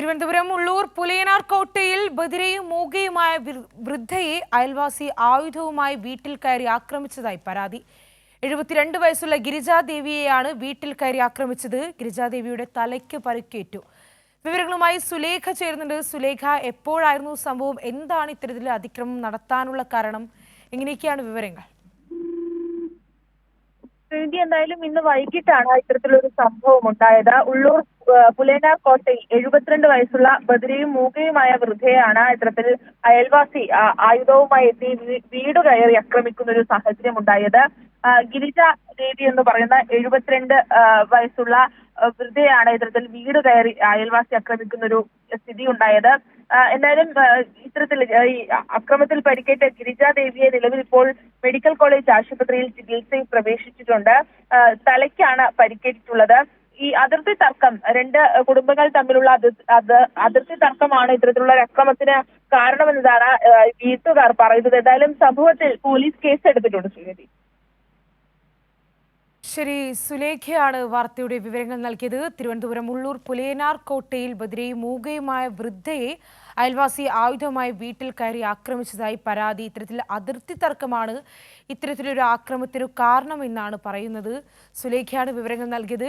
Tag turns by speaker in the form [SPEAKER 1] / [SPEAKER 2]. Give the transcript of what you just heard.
[SPEAKER 1] തിരുവനന്തപുരം ഉള്ളൂർ പുലയനാർ കോട്ടയിൽ ബദിരയും മൂകയുമായ വൃദ്ധയെ അയൽവാസി ആയുധവുമായി വീട്ടിൽ കയറി ആക്രമിച്ചതായി പരാതി. എഴുപത്തിരണ്ട് വയസ്സുള്ള ഗിരിജാദേവിയെയാണ് വീട്ടിൽ കയറി ആക്രമിച്ചത്. ഗിരിജാദേവിയുടെ തലയ്ക്ക് പരിക്കേറ്റു. വിവരങ്ങളുമായി സുലേഖ ചേരുന്നുണ്ട്. സുലേഖ എപ്പോഴായിരുന്നു സംഭവം? എന്താണ് ഇത്തരത്തിൽ അതിക്രമം നടത്താനുള്ള കാരണം? എങ്ങനെയൊക്കെയാണ് വിവരങ്ങൾ.
[SPEAKER 2] ശ്രീതി എന്തായാലും ഇന്ന് വൈകിട്ടാണ് ഇത്തരത്തിലൊരു സംഭവം ഉണ്ടായത്. ഉള്ളൂർ പുലേനാർ കോട്ടയിൽ എഴുപത്തിരണ്ട് വയസ്സുള്ള ബദിരയും മൂകയുമായ വൃദ്ധയാണ് ഇത്തരത്തിൽ അയൽവാസി ആയുധവുമായി എത്തി വീട് കയറി ആക്രമിക്കുന്ന ഒരു സാഹചര്യം ഉണ്ടായത്. ഗിരിജ ദേവി എന്ന് പറയുന്ന എഴുപത്തിരണ്ട് വയസ്സുള്ള വൃദ്ധയാണ് ഇത്തരത്തിൽ വീട് കയറി അയൽവാസി ആക്രമിക്കുന്ന ഒരു സ്ഥിതി ഉണ്ടായത് എന്തായാലും ഇത്തരത്തിൽ ഈ അക്രമത്തിൽ പരിക്കേറ്റ ഗിരിജാ ദേവിയെ നിലവിൽ ഇപ്പോൾ മെഡിക്കൽ കോളേജ് ആശുപത്രിയിൽ ചികിത്സയിൽ പ്രവേശിച്ചിട്ടുണ്ട്. തലയ്ക്കാണ് പരിക്കേറ്റിട്ടുള്ളത്. ഈ അതിർത്തി തർക്കം രണ്ട് കുടുംബങ്ങൾ തമ്മിലുള്ള അതിർ- അതിർത്തി തർക്കമാണ് ഇത്തരത്തിലുള്ള അക്രമത്തിന് കാരണമെന്നതാണ് വീട്ടുകാർ പറയുന്നത്. എന്തായാലും സംഭവത്തിൽ പോലീസ് കേസ് എടുത്തിട്ടുണ്ട് ശ്രീമതി.
[SPEAKER 1] ശരി സുലേഖയാണ് വാർത്തയുടെ വിവരങ്ങൾ നൽകിയത്. തിരുവനന്തപുരം ഉള്ളൂർ പുലയനാർ കോട്ടയിൽ ബദിരയും മൂകയുമായ വൃദ്ധയെ അയൽവാസി ആയുധമായി വീട്ടിൽ കയറി ആക്രമിച്ചതായി പരാതി. ഇത്തരത്തിൽ അതിർത്തി തർക്കമാണ് ഇത്തരത്തിലൊരു ആക്രമത്തിനു കാരണമെന്നാണ് പറയുന്നത്. സുലേഖയാണ് വിവരങ്ങൾ നൽകിയത്.